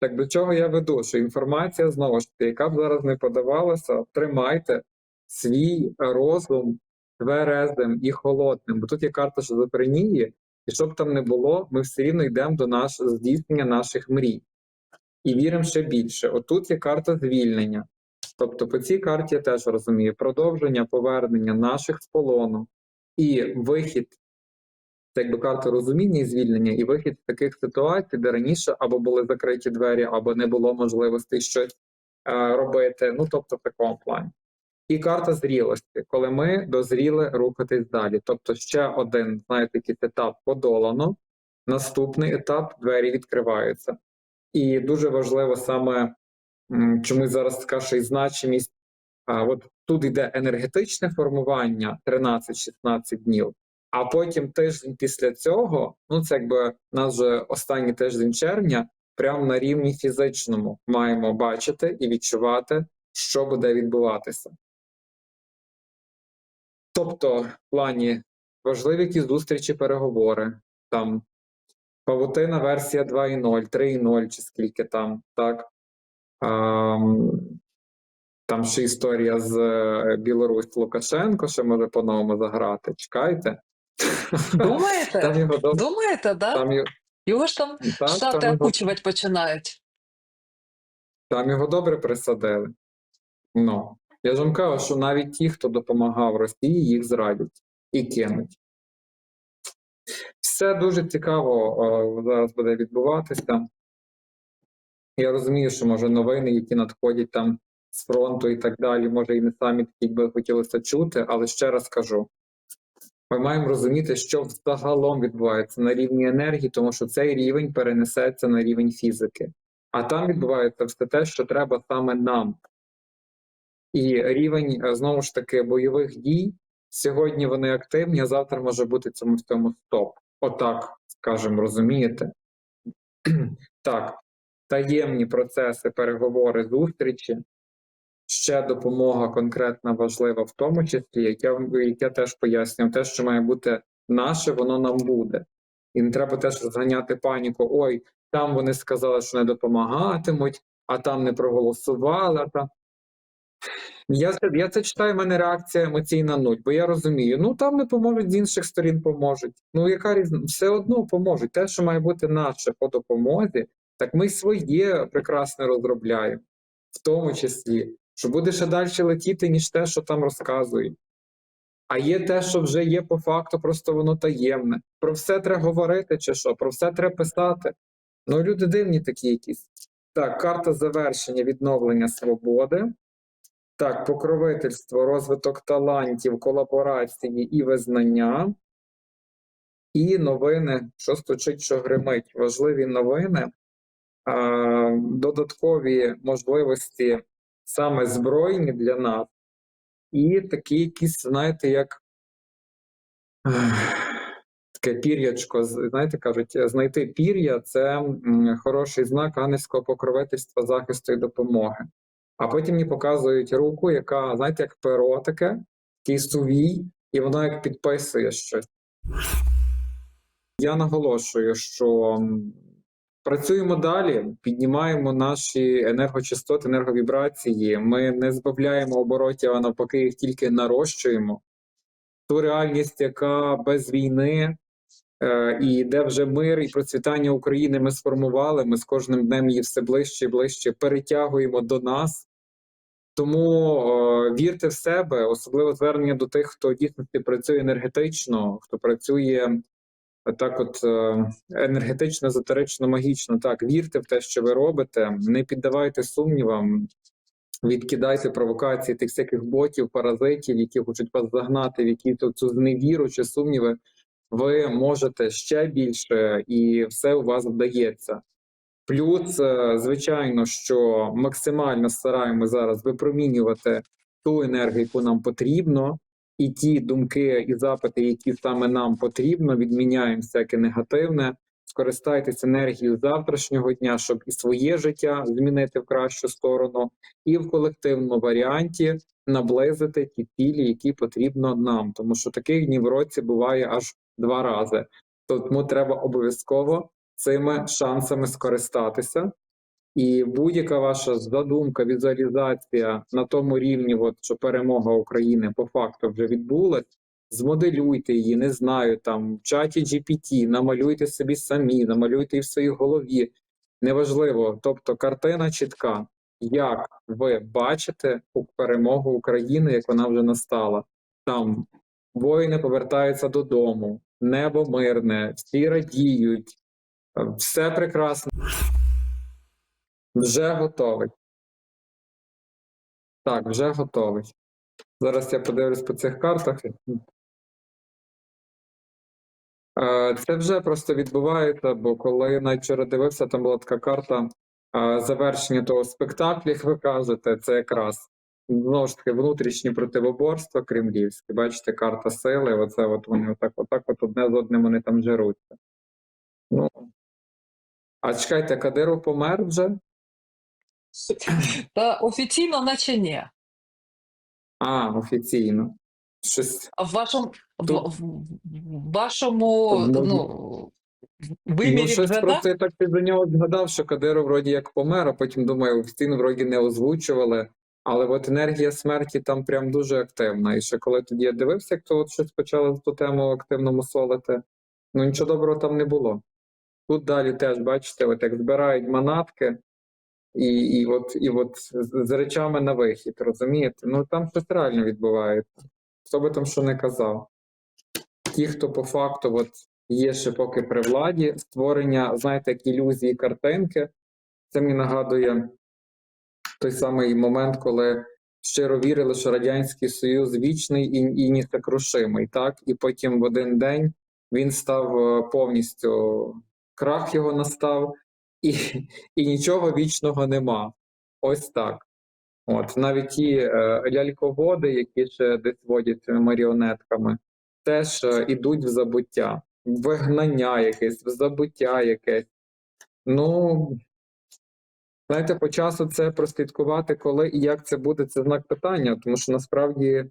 Так до чого я веду? Що інформація знову ж таки, яка б зараз не подавалася, тримайте свій розум тверезим і холодним. Бо тут є карта шизофренії, і щоб там не було, ми все рівно йдемо до наш, здійснення наших мрій. І віримо ще більше. Отут є карта звільнення. Тобто по цій карті я теж розумію продовження повернення наших з полону і вихід, це якби карта розуміння і звільнення, і вихід з таких ситуацій, де раніше або були закриті двері, або не було можливості щось е, робити. Ну тобто в такому плані. І карта зрілості, коли ми дозріли рухатись далі. Тобто, ще один, знаєте, якийсь етап подолано, наступний етап двері відкриваються. І дуже важливо саме м, чомусь зараз ще й значимість. А от тут йде енергетичне формування 13-16 днів, а потім тиждень після цього, ну це якби нас вже останній тиждень червня, прямо на рівні фізичному маємо бачити і відчувати, що буде відбуватися. Тобто, в плані важливі якісь зустрічі, переговори, там павутина версія 2.0, 3.0 чи скільки там, так. Ам, там ще історія з е, Білорусь Лукашенко, що може по-новому заграти. Чекайте. Там Думаєте? його доб- Думаєте, да? там, його- Його ж там так, штати там, його, окучувати починають. там його добре присадили. Ну, я ж вам кажу, що навіть ті, хто допомагав Росії, їх зрадять і кинуть. Все дуже цікаво е, зараз буде відбуватися. Я розумію, що може новини, які надходять там з фронту і так далі, може і не самі такі би хотілося чути, але ще раз кажу: ми маємо розуміти, що взагалом відбувається на рівні енергії, тому що цей рівень перенесеться на рівень фізики. А там відбувається все те, що треба саме нам. І рівень е, знову ж таки бойових дій сьогодні вони активні, а завтра може бути цьому всьому стоп. Отак, скажемо, розумієте? так, таємні процеси, переговори, зустрічі. Ще допомога конкретна важлива, в тому числі, як я, як я теж пояснював, те, що має бути наше, воно нам буде. І не треба теж розганяти паніку. Ой, там вони сказали, що не допомагатимуть, а там не проголосували. А там... Я це, я це читаю, в мене реакція емоційна нуль, бо я розумію, ну там не поможуть з інших сторін поможуть. Ну яка різниця? Все одно поможуть. Те, що має бути наше по допомозі, так ми своє прекрасно розробляємо, в тому числі, що буде ще далі летіти, ніж те, що там розказують. А є те, що вже є по факту, просто воно таємне. Про все треба говорити, чи що, про все треба писати. Ну, люди дивні такі якісь. Так, карта завершення, відновлення свободи. Так, покровительство, розвиток талантів, колаборації і визнання. І новини, що стучить, що гримить. Важливі новини, додаткові можливості саме збройні для нас, і такі якісь, знаєте, як таке пір'ячко, знаєте, кажуть, знайти пір'я це хороший знак ангельського покровительства, захисту і допомоги. А потім мені показують руку, яка, знаєте, як перо таке, такий сувій, і воно як підписує щось. Я наголошую, що працюємо далі, піднімаємо наші енергочастоти, енерговібрації. Ми не збавляємо оборотів, а навпаки, їх тільки нарощуємо. Ту реальність, яка без війни е, і де вже мир і процвітання України ми сформували. Ми з кожним днем її все ближче і ближче перетягуємо до нас. Тому е, вірте в себе, особливо звернення до тих, хто дійсно працює енергетично, хто працює так, от е, енергетично, езотерично, магічно. Так, вірте в те, що ви робите, не піддавайте сумнівам, відкидайте провокації тих всяких ботів, паразитів, які хочуть вас загнати, в які цю зневіру чи сумніви. Ви можете ще більше, і все у вас вдається. Плюс, е, звичайно, що максимально стараємося зараз випромінювати ту енергію, яку нам потрібно, і ті думки і запити, які саме нам потрібно, відміняємо всяке негативне. Скористайтесь енергією завтрашнього дня, щоб і своє життя змінити в кращу сторону, і в колективному варіанті наблизити ті цілі, які потрібно нам. Тому що таких днів в році буває аж два рази. Тому треба обов'язково цими шансами скористатися І будь-яка ваша задумка, візуалізація на тому рівні, от, що перемога України по факту вже відбулась, змоделюйте її, не знаю, там в чаті GPT, намалюйте собі самі, намалюйте її в своїй голові. Неважливо, тобто картина чітка, як ви бачите перемогу України, як вона вже настала. Там воїни повертаються додому, небо мирне, всі радіють, все прекрасно. Вже готовий. Так, вже готовий. Зараз я подивлюсь по цих картах. Е, Це вже просто відбувається, бо коли навіть вчора дивився, там була така карта е, завершення того спектаклю, як ви кажете, це якраз знову ж таки внутрішні противоборства кремлівські. Бачите, карта сили, оце от вони отак, отак, от одне з одним вони там жеруться. Ну, а чекайте, Кадиров помер вже? Та офіційно, наче ні. А, офіційно. Щось. А в вашому, в, в- в вашому Ну, ну, Ну, щось да? я так до нього згадав, що Кадиров вроді як помер, а потім думаю, офіційно вроді не озвучували. Але от енергія смерті там прям дуже активна. І ще коли тоді я дивився, як то от щось почали ту тему активно мусолити, ну нічого доброго там не було. Тут далі теж, бачите, от як збирають манатки, і, і, от, і от з, речами на вихід, розумієте? Ну там щось реально відбувається. Хто би там що не казав. Ті, хто по факту от, є ще поки при владі, створення, знаєте, як ілюзії картинки, це мені нагадує той самий момент, коли щиро вірили, що Радянський Союз вічний і, і несокрушимий, так? І потім в один день він став е, повністю крах його настав, і, і нічого вічного нема. Ось так. От навіть ті е, ляльководи, які ще десь водять маріонетками, теж е, ідуть в забуття, вигнання якесь, в забуття якесь. Ну, знаєте, по часу це прослідкувати, коли і як це буде, це знак питання, тому що насправді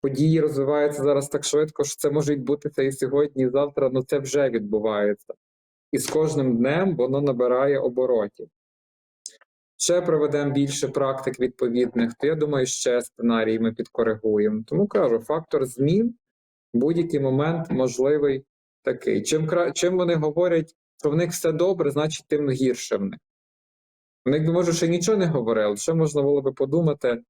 події розвиваються зараз так швидко, що це може відбутися і сьогодні, і завтра, ну це вже відбувається. І з кожним днем воно набирає оборотів. Ще проведемо більше практик відповідних, то я думаю, ще сценарій ми підкоригуємо. Тому кажу, фактор змін в будь-який момент можливий такий. Чим. Чим вони говорять, що в них все добре, значить тим гірше в них. В них, може, ще нічого не говорили, ще можна було би подумати,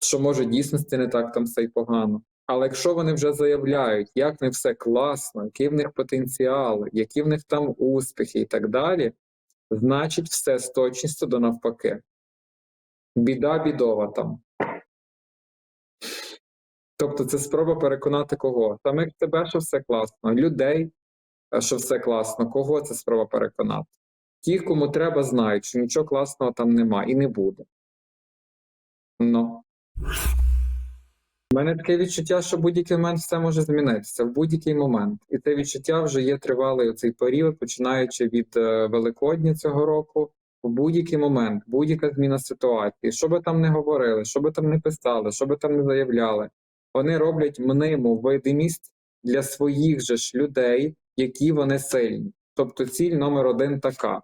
що може дійсності не так там все й погано. Але якщо вони вже заявляють, як не все класно, який в них потенціал, які в них там успіхи і так далі, значить все з точністю до навпаки. Біда бідова там. Тобто це спроба переконати кого? Самих себе, що все класно, людей, е, що все класно. Кого це спроба переконати? Ті, кому треба, знають, що нічого класного там нема і не буде. Ну. У мене таке відчуття, що в будь-який момент все може змінитися, в будь-який момент. І це відчуття вже є тривалий цей період, починаючи від е, Великодня цього року. В будь-який момент, будь-яка зміна ситуації, що би там не говорили, що би там не писали, що би там не заявляли, вони роблять мниму видимість для своїх же ж людей, які вони сильні. Тобто ціль номер один така,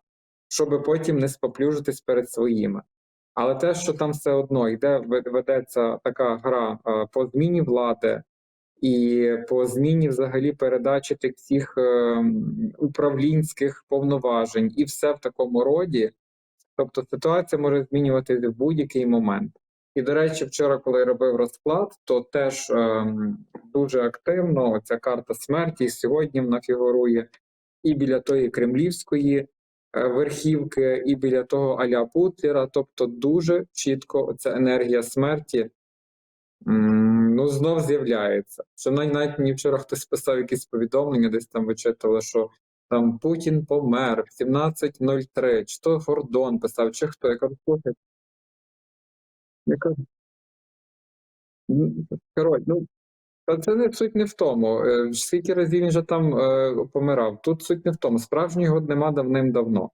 щоб потім не споплюжитись перед своїми. Але те, що там все одно йде, ведеться така гра е, по зміні влади і по зміні взагалі передачі тих всіх е, управлінських повноважень, і все в такому роді. Тобто ситуація може змінюватися в будь-який момент. І, до речі, вчора, коли я робив розклад, то теж ем, дуже активно ця карта смерті сьогодні вона фігурує і біля тої кремлівської е, верхівки, і біля того аля Путлера. Тобто, дуже чітко ця енергія смерті ну, знов з'являється. Що навіть, мені вчора хтось писав якісь повідомлення, десь там вичитували, що там Путін помер в 17.03, чи то Гордон писав, чи хто. Я кажу, слухай. Я кажу, «Ну, коротше, ну, та це не суть не в тому. Е, Скільки разів він же там е, помирав? Тут суть не в тому. Справжнього нема давним-давно.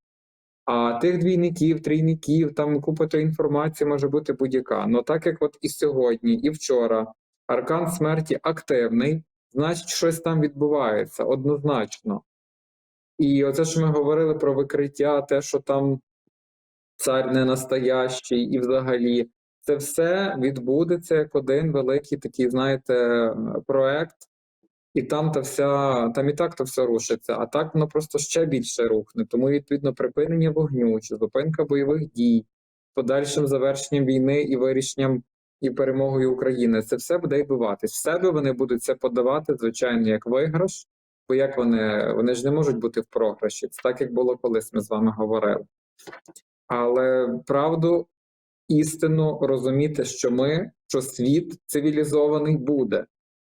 А тих двійників, трійників, там купа тої інформації може бути будь-яка. Ну так як от і сьогодні, і вчора аркан смерті активний, значить, щось там відбувається однозначно. І оце, що ми говорили про викриття, те, що там цар не настоящий, і взагалі це все відбудеться як один великий такий, знаєте, проект, і там та вся, там і так то все рушиться, а так воно просто ще більше рухне. Тому, відповідно, припинення вогню чи зупинка бойових дій, подальшим завершенням війни і вирішенням і перемогою України. Це все буде відбуватись. В себе вони будуть це подавати, звичайно, як виграш, бо як вони, вони ж не можуть бути в програші. Це так, як було колись ми з вами говорили. Але правду, істину розуміти, що ми, що світ цивілізований буде.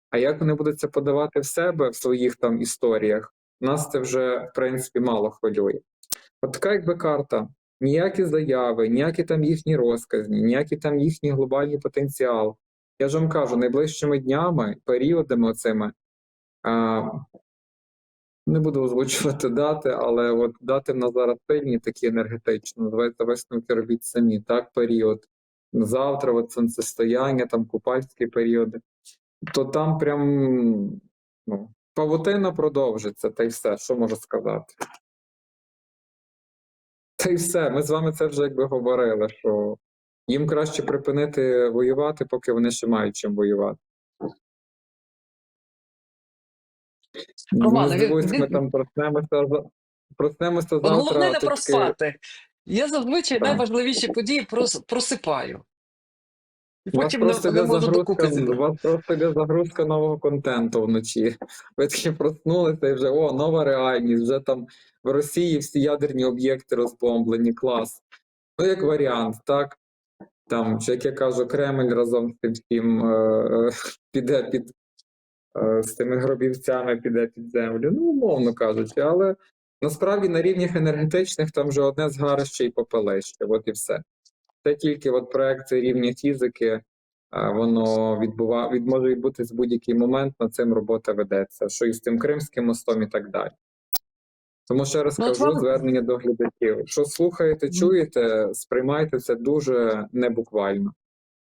А як вони будуть це подавати в себе в своїх там історіях, нас це вже в принципі мало хвилює. От така якби карта. Ніякі заяви, ніякі там їхні розказні, ніякий там їхній глобальний потенціал. Я ж вам кажу, найближчими днями, періодами оцими, не буду озвучувати дати, але от дати в нас зараз сильні такі енергетично, називається висновки робіть самі, так, період. Завтра, от сонцестояння, там купальські періоди, то там прям ну, павутина продовжиться, та й все, що можу сказати. Та й все. Ми з вами це вже якби говорили, що їм краще припинити воювати, поки вони ще мають чим воювати. Романе, не він- здивуюсь, ми там проснемося, проснемося завтра. головне не таки- проспати. Я зазвичай Так. найважливіші події прос- просипаю. І У вас потім не, не можу у вас просто йде загрузка нового контенту вночі. Ви такі проснулися і вже о, нова реальність. Вже там в Росії всі ядерні об'єкти розбомблені, клас. Ну, як варіант, так? Там, як я кажу, Кремль разом з тим всім е, е, піде під з тими гробівцями піде під землю. Ну, умовно кажучи, але насправді на рівнях енергетичних там вже одне згарище і попелище, от і все. Це тільки от проекція рівня фізики, воно відбува... від... може відбутись в будь-який момент, над цим робота ведеться, що і з тим Кримським мостом і так далі. Тому ще раз Ну, кажу звернення до глядачів. Що слухаєте, чуєте, сприймайте це дуже небуквально.